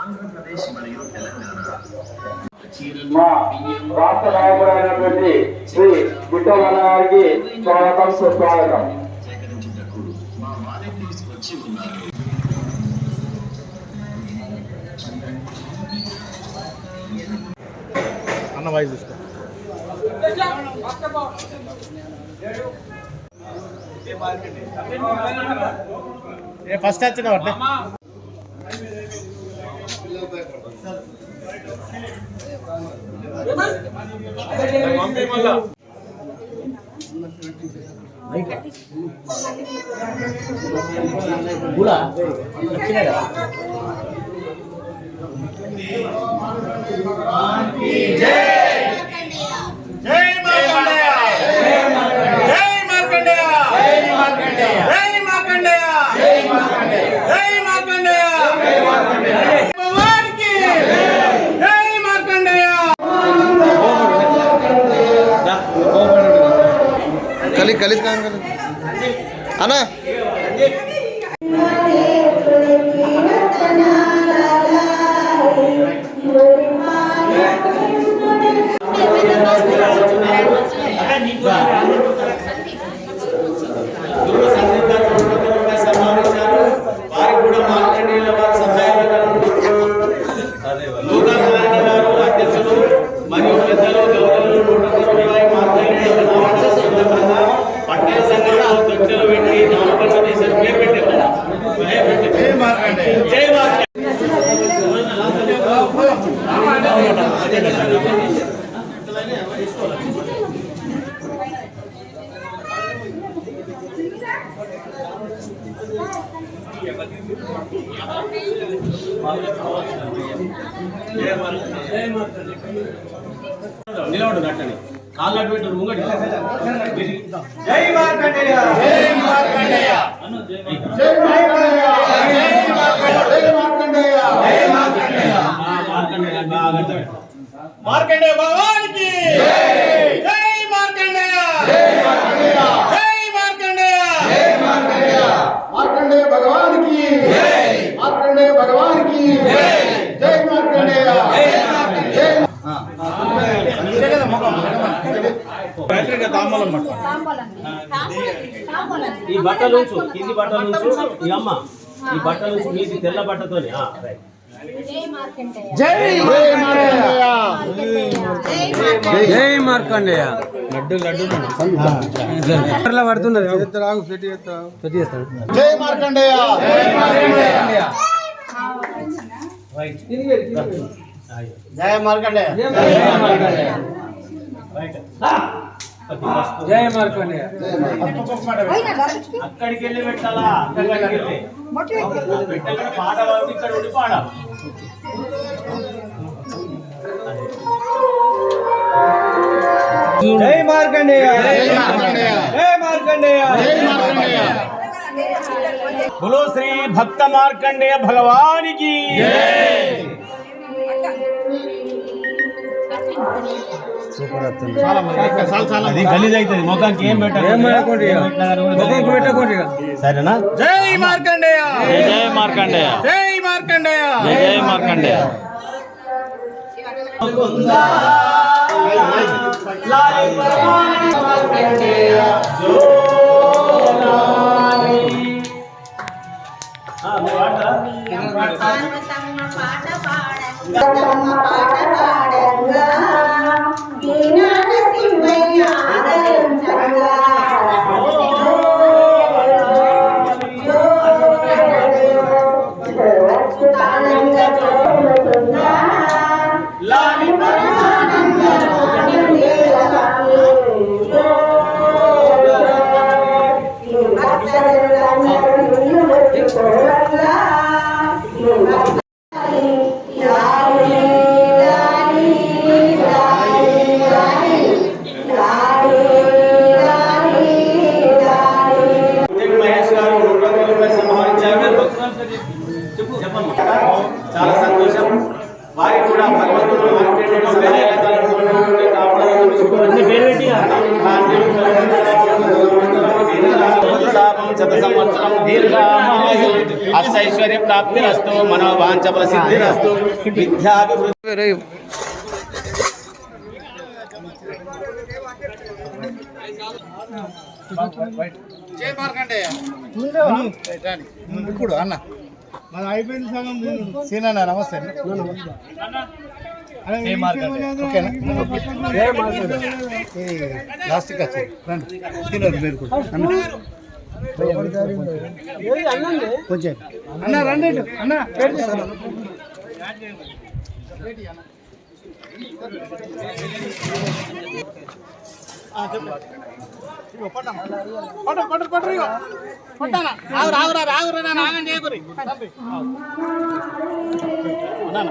ఆంధ్రప్రదేశ్ మరియు తెలంగాణ మా రాష్ట్ర నాయకుడైనటువంటి శ్రీ విఠలన్న గారికి స్వాగతం సుస్వాగతం. సేకరించుటకు మా వాలంటీర్స్ వచ్చి ఉన్నారు అన్న వాయిస్ తీసుకో. ఏ ఫస్ట్ వచ్చిన వాటి జై మార్కండేయ జై మార్కండేయ జై మార్కండేయ జై మార్కండేయ జై మార్కండేయ జై మార్కండేయ జై మార్కండేయ భగవానికి జై మార్కండేయ కలి కలి కాను కలి అన్నా వారికి కూడా మార్కండేయుల వారి సహాయకులు లోకానారాయణ గారు అధ్యక్షులు మరియు పెద్దలు గౌరవులు నూట ఇరవై మార్కండేయుల నామకరణ సందర్భంగా పట్టణ సంఘంలో అధ్యక్షులు పెట్టి నామకరణ చేశారు పేరు పెట్టారు జై మార్కండేయ జై మార్కండేయ నిలబడు అట్టని కాళ్ళు అటు పెట్టు ముంగడి జై మార్కండేయ. జై మార్కండేయ. జై మార్కండేయ. జై మార్కండేయ జై మార్కండేయ మార్కండేయ బాగా మార్కండేయ భగవానికి జై జై మార్కండేయ. జై మార్కండేయ జై మార్కండేయ జై మార్కండేయ మార్కండేయ భగవానికి మార్కండేయ భగవానికి జై మార్కండేయ జై తాంబలం పట్టు ఈ బట్టలు ఉంచు కింది బట్టలు ఉంచు ఈ అమ్మ ఈ బట్టలు ఉంచు మీది తెల్ల బట్టతోని ఆ, రైట్. జై జై మార్కండేయ. లడ్డు లడ్డు పడుతున్నది. జై మార్కండేయ. జై మార్కండేయ. రైట్. జై మార్కండేయ అక్కడికి వెళ్ళి పెట్టాలా? పెట్టాలంటే పాట ఇక్కడ ఉండి పాడాలి. జై మార్కండేయ జై మార్కండేయ జై మార్కండేయ జై మార్కండేయ బులో శ్రీ భక్త మార్కండేయ భగవానికి. అది గలీజ్ అవుతుంది. మొఖానికి ఏం పెట్టకండి. సరేనా? జై మార్కండేయ. జై మార్కండేయ. జై మార్కండేయ. జై మార్కండేయ. పాట పాడంగా పాట పాడంగా సంవత్సరం దీర్ఘామాయు అష్టైశ్వర్య ప్రాప్తిరస్తు మనోవాంఛ ప్రసిద్ధిరస్తు విద్యాభివృద్ధి ఇప్పుడు అన్న మన అయిపోయింది సగం నమస్తే ఓకేనా లాస్ట్కి వచ్చి రండి. తినరు మీరు కూడా. అన్న కొంచెం అన్న రండి అన్న పేరు చెప్పు. ఆ, చెప్పు. పట్టు, పట్టు, పట్టు, పట్టానా? ఆగం చేయకురి. నాన్న.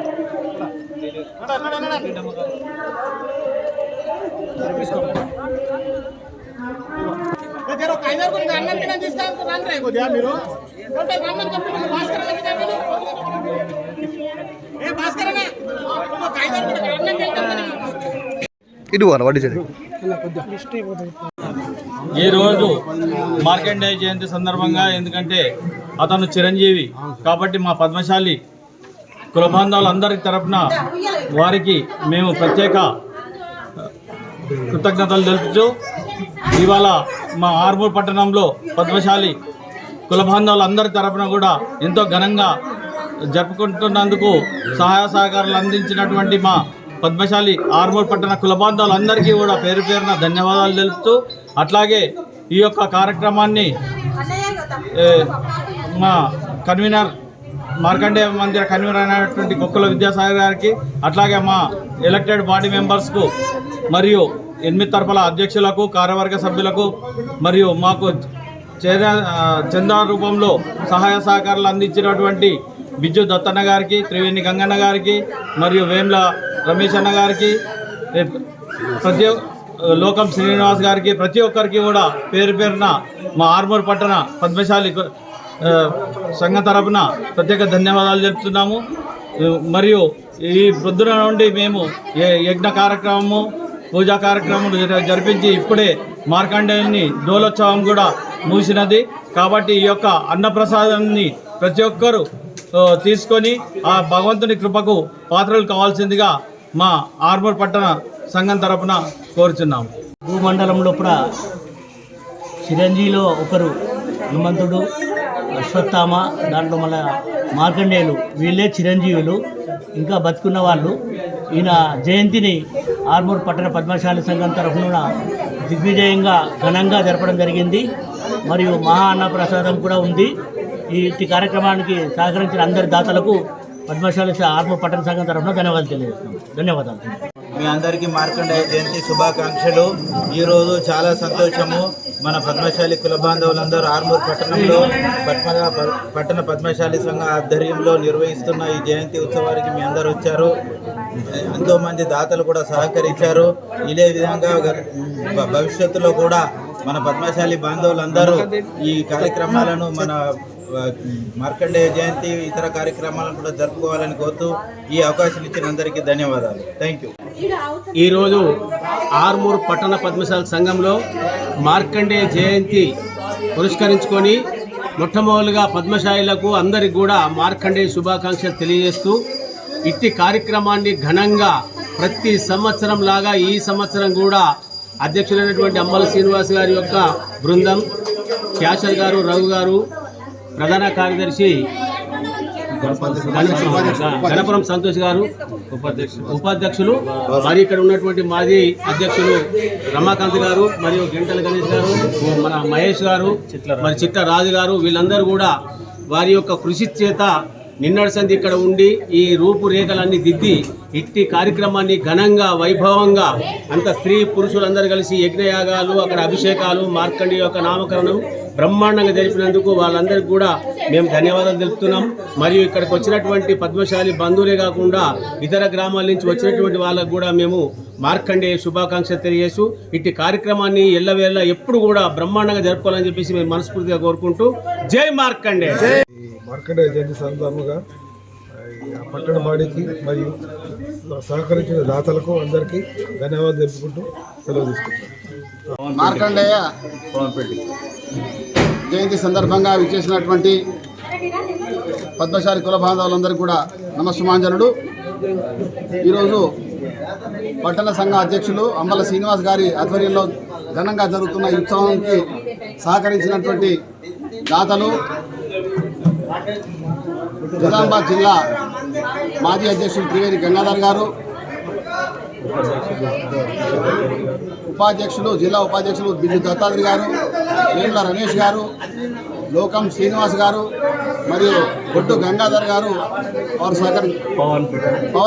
నడ, నడ, నడ, నడ. ఇగో జర ఒక ఐదారు కొద్దిగా అన్నం తినని తీసుకొని రండి కొద్దిగా మీరు ఉంటే రమ్మని చెప్పి మీరు భాస్కర్ అన్నకి చెప్పండి. ఏ భాస్కర్ అన్న ఒక ఐదారు కొద్దిగా అన్నం తింటామని ఇటు పోను వడ్డీ చేతి ఈ రోజు మార్కండేయ జయంతి సందర్భంగా ఎందుకంటే అతను చిరంజీవి కాబట్టి మా పద్మశాలి కుల బాంధవులందరి తరపున వారికి మేము ప్రత్యేక కృతజ్ఞతలు తెలుపుతూ ఇవాళ మా ఆర్మూర్ పట్టణంలో పద్మశాలి కుల అందరి తరపున కూడా ఎంతో ఘనంగా జరుపుకుంటున్నందుకు సహాయ సహకారాలు అందించినటువంటి మా పద్మశాలి ఆర్మూర్ పట్టణ కుల అందరికీ కూడా పేరు పేరున ధన్యవాదాలు తెలుపుతూ అట్లాగే ఈ యొక్క కార్యక్రమాన్ని మా కన్వీనర్ మార్కండేయ మందిర కన్వీనర్ అయినటువంటి కుక్కల విద్యాసాగర్ గారికి అట్లాగే మా ఎలక్టెడ్ బాడీ మెంబర్స్కు మరియు ఎనిమిది తరపుల అధ్యక్షులకు కార్యవర్గ సభ్యులకు మరియు మాకు చేద చందా రూపంలో సహాయ సహకారాలు అందించినటువంటి బిజ్జు దత్తన్న గారికి త్రివేణి గంగన్న గారికి మరియు వేమ్ల రమేష్ అన్న గారికి ప్రతి లోకం శ్రీనివాస్ గారికి ప్రతి ఒక్కరికి కూడా పేరు పేరున మా ఆర్మూర్ పట్టణ పద్మశాలి కు- సంఘం తరపున ప్రత్యేక ధన్యవాదాలు చెప్తున్నాము మరియు ఈ ప్రొద్దున నుండి మేము యజ్ఞ కార్యక్రమము పూజా కార్యక్రమం జరిపించి ఇప్పుడే మార్కండేయుని డోలోత్సవం కూడా మూసినది కాబట్టి ఈ యొక్క అన్నప్రసాదాన్ని ప్రతి ఒక్కరూ తీసుకొని ఆ భగవంతుని కృపకు పాత్రలు కావాల్సిందిగా మా ఆర్మూర్ పట్టణ సంఘం తరపున కోరుచున్నాము. భూమండలం లోపల చిరంజీవిలో ఒకరు హనుమంతుడు అశ్వత్థామ దాంట్లో మన మార్కండేయులు. వీళ్ళే చిరంజీవులు. ఇంకా బతుకున్న వాళ్ళు. ఈయన జయంతిని ఆర్మూర్ పట్టణ పద్మశాలి సంఘం తరఫున దిగ్విజయంగా ఘనంగా జరపడం జరిగింది. మరియు మహా అన్న ప్రసాదం కూడా ఉంది. ఈ కార్యక్రమానికి సహకరించిన అందరి దాతలకు పద్మశాలి ఆర్మూర్ పట్టణ సంఘం తరఫున ధన్యవాదాలు తెలియజేస్తున్నాం. ధన్యవాదాలు. మీ అందరికీ మార్కండేయ జయంతి శుభాకాంక్షలు. ఈరోజు చాలా సంతోషము. మన పద్మశాలి కుల బాంధవులందరూ ఆర్మూర్ పట్టణంలో పద్మ పట్టణ పద్మశాలి సంఘ ఆధ్వర్యంలో నిర్వహిస్తున్న ఈ జయంతి ఉత్సవానికి మీ అందరూ వచ్చారు. ఎంతో మంది దాతలు కూడా సహకరించారు. ఇదే విధంగా భవిష్యత్తులో కూడా మన పద్మశాలి బాంధవులందరూ ఈ కార్యక్రమాలను మన మార్కండేయ జయంతి ఇతర కార్యక్రమాలను కూడా జరుపుకోవాలని కోరుతూ ఈ అవకాశం ఇచ్చిన అందరికీ ధన్యవాదాలు. థ్యాంక్ యూ ఈరోజు ఆర్మూర్ పట్టణ పద్మశాల సంఘంలో మార్కండేయ జయంతి పురస్కరించుకొని మొట్టమొదలుగా పద్మశాయిలకు అందరికి కూడా మార్కండేయ శుభాకాంక్షలు తెలియజేస్తూ ఇట్టి కార్యక్రమాన్ని ఘనంగా ప్రతి సంవత్సరం లాగా ఈ సంవత్సరం కూడా అధ్యక్షులైనటువంటి అమ్మల శ్రీనివాస్ గారి యొక్క బృందం క్యాషర్ గారు రఘు గారు ప్రధాన కార్యదర్శి గణపురం సంతోష్ గారు ఉపాధ్యక్షులు మరి ఇక్కడ ఉన్నటువంటి మాజీ అధ్యక్షులు రమాకాంత్ గారు మరియు గంటల గణేష్ గారు మన మహేష్ గారు మరి చిట్ట రాజు గారు వీళ్ళందరూ కూడా వారి యొక్క కృషి చేత నిన్నటి ఇక్కడ ఉండి ఈ రూపురేఖలన్నీ దిద్ది ఇట్టి కార్యక్రమాన్ని ఘనంగా వైభవంగా అంత స్త్రీ పురుషులందరూ కలిసి యజ్ఞయాగాలు అక్కడ అభిషేకాలు మార్కండి యొక్క నామకరణం బ్రహ్మాండంగా జరిపినందుకు వాళ్ళందరికీ కూడా మేము ధన్యవాదాలు తెలుపుతున్నాం. మరియు ఇక్కడికి వచ్చినటువంటి పద్మశాలి బంధువులే కాకుండా ఇతర గ్రామాల నుంచి వచ్చినటువంటి వాళ్ళకు కూడా మేము మార్కండే శుభాకాంక్షలు తెలియజేస్తూ ఇట్టి కార్యక్రమాన్ని ఎల్లవేళ ఎప్పుడు కూడా బ్రహ్మాండంగా జరుపుకోవాలని చెప్పేసి మేము మనస్ఫూర్తిగా కోరుకుంటూ జై మార్కండే మార్కండే జయంతి సందర్భంగా పట్టణ బాడీకి మరియు సహకరించిన దాతలకు అందరికీ ధన్యవాదాలు తెలుపుకుంటూ సెలవు తీసుకుంటాం మార్కండేయ జయంతి సందర్భంగా విచ్చేసినటువంటి పద్మశాలి కుల బాంధవులందరికీ కూడా నమస్సుమాంజనుడు ఈరోజు పట్టణ సంఘ అధ్యక్షులు అంబల శ్రీనివాస్ గారి ఆధ్వర్యంలో ఘనంగా జరుగుతున్న ఈ ఉత్సవానికి సహకరించినటువంటి దాతలు నిజామాబాద్ జిల్లా మాజీ అధ్యక్షులు త్రివేణి గంగాధర్ గారు ఉపాధ్యక్షులు జిల్లా ఉపాధ్యక్షులు బిజు దత్తాత్రి గారు వేముల రమేష్ గారు లోకం శ్రీనివాస్ గారు మరియు బొడ్డు గంగాధర్ గారు వారు సహకరి పవన్ పవన్